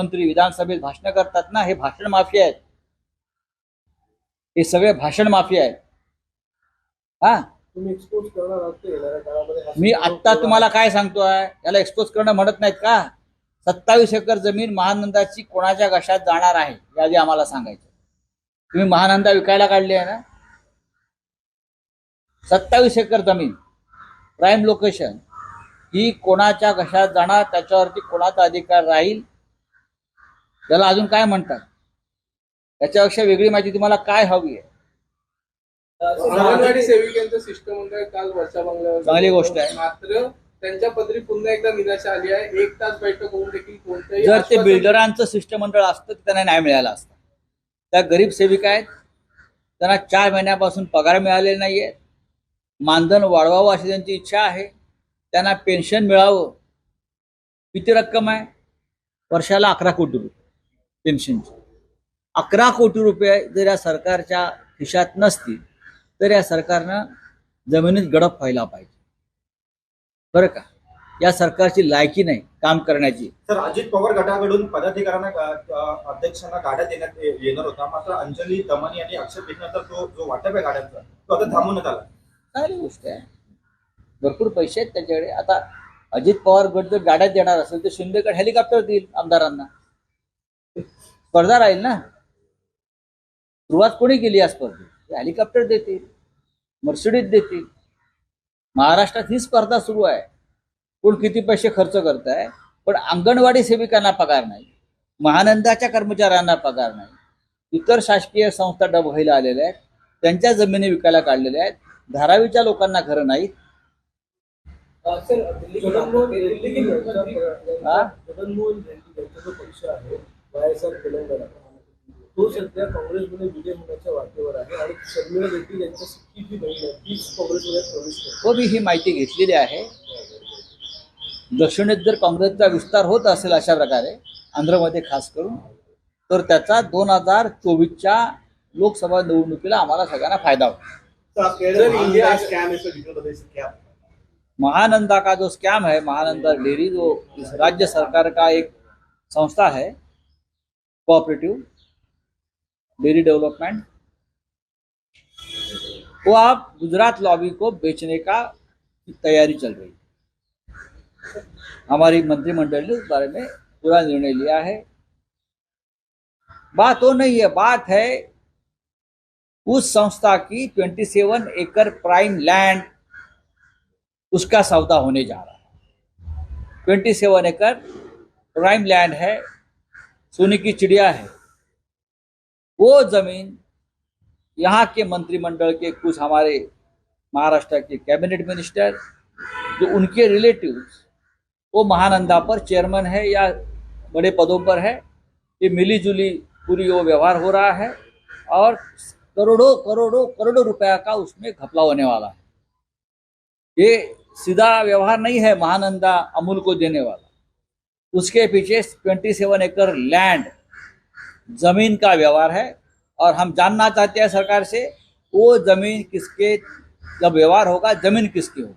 मंत्री विधानसभेत भाषण करतात ना हे भाषण माफिया आहेत. हे सगळे भाषण माफिया आहेत. हा? मी आत्ता तुम्हाला काय सांगतोय? याला एक्सपोज करणं म्हणत नाहीत का? सत्तावीस एकर जमीन महानंदाची कोणाच्या घशात जाणार आहे? हे आधी आम्हाला सांगायचं. तुम्ही महानंदा विकायला काढली आहे ना? सत्तावीस एकर जमीन प्राईम लोकेशन ही कोणाच्या घशात जाणार? त्याच्यावरती कोणाचा अधिकार राहील? त्याला अजून काय म्हणतात? त्याच्यापेक्षा वेगळी माहिती तुम्हाला काय हवी आहे? अंगणवाडी सेविकांचं शिष्टमंडळ काल वर्षा बंगल्यावर चांगली गोष्ट आहे. मात्र त्यांच्या पदरी पुन्हा एकदा निराशा आली आहे. एक तास बैठक होऊन देखील कोणत्याही जर ते आश्वासन- बिल्डरांचं शिष्टमंडळ असतं तर त्यांना न्याय मिळाला असता. त्या गरीब सेविका आहेत. त्यांना चार महिन्यापासून पगार मिळालेला नाहीये. मानधन वाढवावं अशी त्यांची इच्छा आहे. त्यांना पेन्शन मिळावं. किती रक्कम आहे? वर्षाला अकरा कोटी रुपये. पेन्शनची. अकरा कोटी रुपये जर या सरकारच्या खिशात नसतील तर या सरकारनं जमिनीत गडप व्हायला पाहिजे. बरं का? या सरकारची लायकी नाही काम करण्याची. तर अजित पवार गटाकडून पदाधिकाऱ्यांना अध्यक्षांना गाड्या देण्यात येणार होता. मात्र अंजली दमन यांनी आक्षेप घेतल्यानंतर तो जो वाटप आहे गाड्यांचा तो आता थांबवण्यात आला. चांगली गोष्ट आहे? भरपूर पैसे आहेत त्याच्याकडे. आता अजित पवार गट जर गाड्या देणार असेल तर शिंदेकडे हेलिकॉप्टर देईल आमदारांना. स्पर्धा राहील ना? सुरुवात कोणी केली या स्पर्धेत? हेलिकॉप्टर देतील मर्सिडीज देतील. महाराष्ट्रात ही स्पर्धा सुरू आहे. कोण किती पैसे खर्च करत आहे पण अंगणवाडी सेविकांना पगार नाही. महानंदाच्या कर्मचाऱ्यांना पगार नाही. इतर शासकीय संस्था डब व्हायला आलेल्या आहेत. त्यांच्या जमिनी विकायला काढलेल्या आहेत. धारावीच्या लोकांना घरं नाहीत. दिल्ली हा? तेलंगणा. तो सध्या काँग्रेसमध्ये विजय होण्याच्या वाटेवर आहे आणि शर्मिळा रेड्डी यांच्या सख्खी जी बहीण आहे. तीच काँग्रेसमध्ये प्रवेश करते. हो मी ही माहिती घेतलेली आहे. दक्षिणेत जर काँग्रेसचा विस्तार होत असेल अशा प्रकारे आंध्रमध्ये खास करून तर त्याचा दोन हजार चोवीसच्या लोकसभा निवडणुकीला आम्हाला सगळ्यांना फायदा इंडिया महानंदा का जो स्कैम है महानंदा डेयरी जो इस राज्य सरकार का एक संस्था है कोऑपरेटिव डेयरी डेवलपमेंट वो आप गुजरात लॉबी को बेचने का तैयारी चल रही है। हमारी मंत्रिमंडल ने उस बारे में पूरा निर्णय लिया है। बात वो नहीं है, बात है उस संस्था की 27 एकड़ प्राइम लैंड उसका सौदा होने जा रहा है। ट्वेंटी सेवन एकड़ प्राइम लैंड है। सोने की चिड़िया है। वो ज़मीन यहाँ के मंत्रिमंडल के कुछ हमारे महाराष्ट्र के कैबिनेट मिनिस्टर, जो उनके रिलेटिव्स, वो महानंदा पर चेयरमैन है या बड़े पदों पर है, ये मिली जुली पूरी वो व्यवहार हो रहा है और करोड़ों करोड़ों करोड़ों रुपया का उसमें घपला होने वाला है। ये सीधा व्यवहार नहीं है महानंदा अमूल को देने वाला। उसके पीछे 27 एकड़ लैंड ज़मीन का व्यवहार है। और हम जानना चाहते हैं सरकार से वो ज़मीन किसके जब व्यवहार होगा ज़मीन किसकी होगी?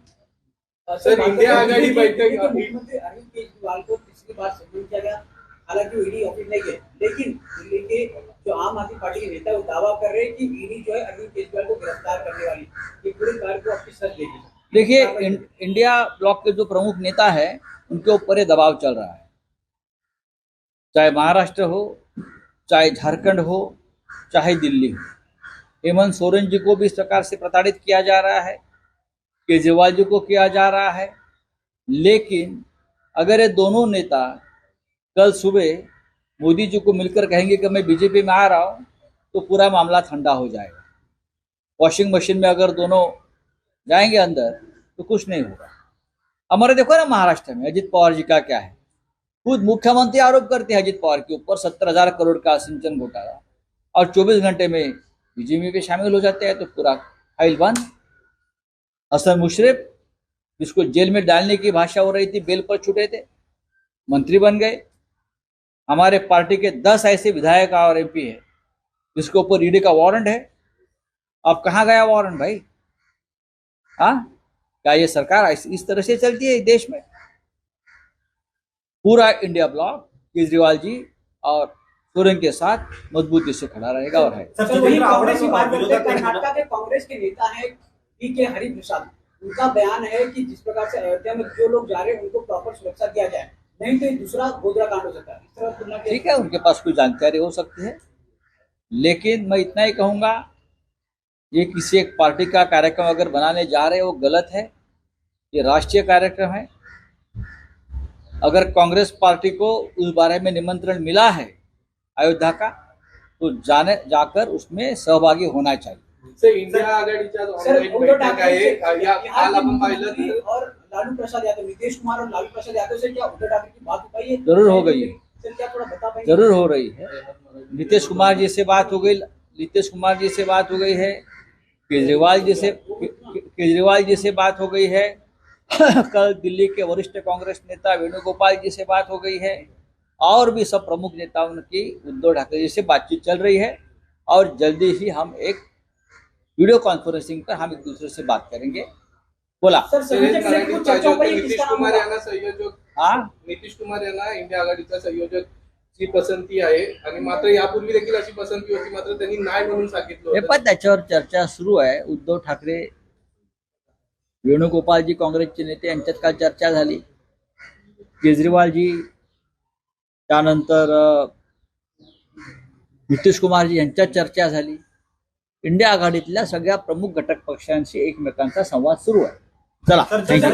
सर इंडिया आघाड़ी बैठक मुख्यमंत्री अरविंद केजरीवाल को पिछली बार सबमिट किया गया। हालाँकि ईडी ऑफ़िस नहीं गए लेकिन दिल्ली के जो आम आदमी पार्टी के नेता वो दावा कर रहे हैं कि ईडी जो है अरविंद केजरीवाल को गिरफ़्तार करने वाली ये पूरे कार्य को आपकी सर देगी देखिए इंडिया ब्लॉक के जो प्रमुख नेता है उनके ऊपर ये दबाव चल रहा है। चाहे महाराष्ट्र हो, चाहे झारखंड हो, चाहे दिल्ली हो। हेमंत सोरेन जी को भी इस प्रकार से प्रताड़ित किया जा रहा है, केजरीवाल जी को किया जा रहा है। लेकिन अगर ये दोनों नेता कल सुबह मोदी जी को मिलकर कहेंगे कि मैं बीजेपी में आ रहा हूँ तो पूरा मामला ठंडा हो जाएगा। वॉशिंग मशीन में अगर दोनों जाएँगे अंदर तो कुछ नहीं होगा। हमारे देखो ना महाराष्ट्र में अजित पवार जी का क्या है? खुद मुख्यमंत्री आरोप करते हैं अजित पवार के ऊपर सत्तर हज़ार करोड़ का सिंचन घोटाला। और 24 घंटे में बीजेपी में शामिल हो जाते हैं तो पूरा फ़ाइल बंद। हसन मुशरफ जिसको जेल में डालने की भाषा हो रही थी, बेल पर छूटे थे, मंत्री बन गए। हमारे पार्टी के दस ऐसे विधायक और एमपी है, जिसके ऊपर ईडी का वारंट है। अब कहाँ गया वारंट भाई? हाँ? क्या ये सरकार इस तरह से चलती है देश में? पूरा इंडिया ब्लॉक केजरीवाल जी और सोरेन के साथ मजबूती से खड़ा रहेगा और है। हैं कर्नाटका के कांग्रेस के नेता है पी के हरिप्रसाद। उनका बयान है कि जिस प्रकार से अयोध्या में जो लोग जा रहे हैं उनको प्रॉपर सुरक्षा दिया जाए। नहीं तो दूसरा गोदरा कांड हो सकता है। इस तरह तुलना ठीक है उनके पास कोई जानकारी हो सकती है। लेकिन मैं इतना ही कहूँगा ये किसी एक पार्टी का कार्यक्रम अगर बनाने जा रहे हैं वो गलत है। ये राष्ट्रीय कार्यक्रम है। अगर कांग्रेस पार्टी को उस बारे में निमंत्रण मिला है अयोध्या का तो जाने जाकर उसमें सहभागी होना चाहिए। सर इंडिया आघाडीच्या ऑनलाईन बैठक आहे. या- काल आपण पाहिलं तर लालू प्रसाद यादव नीतीश कुमार और लालू प्रसाद यादव से क्या उद्धव ठाकरे की बात हो पाई है? ज़रूर हो गई है। सर क्या थोड़ा बता पाएँगे? ज़रूर हो रही है। नीतीश कुमार जी से बात हो गई नीतीश कुमार जी से बात हो गई है केजरीवाल जी से केजरीवाल जी से बात हो गई है कल दिल्ली के वरिष्ठ कांग्रेस नेता वेणुगोपाल जी से बात हो गई है और भी सब प्रमुख नेताओं की उद्धव ठाकरे जी से बातचीत चल रही है और जल्दी ही हम एक वीडियो कॉन्फ्रेंसिंग पर हम एक दूसरे से बात करेंगे। बोला। हो है, नितीश कुमार? यांना संयोजक। हाँ? नितीश कुमार इंडिया आघाडीचा संयोजक पसंती आहे आणि मात्र यापूर्वी देखील अशी पसंती होती मात्र त्यांनी नाही म्हणून सांगितलं पण त्याच्यावर चर्चा सुरू आहे. उद्धव ठाकरे वेणुगोपालजी काँग्रेसचे नेते यांच्यात काल चर्चा झाली केजरीवालजी त्यानंतर नितीश कुमारजी यांच्यात चर्चा झाली इंडिया आघाडीतल्या सगळ्या प्रमुख घटक पक्षांशी एकमेकांचा संवाद सुरू आहे चला थँक्यू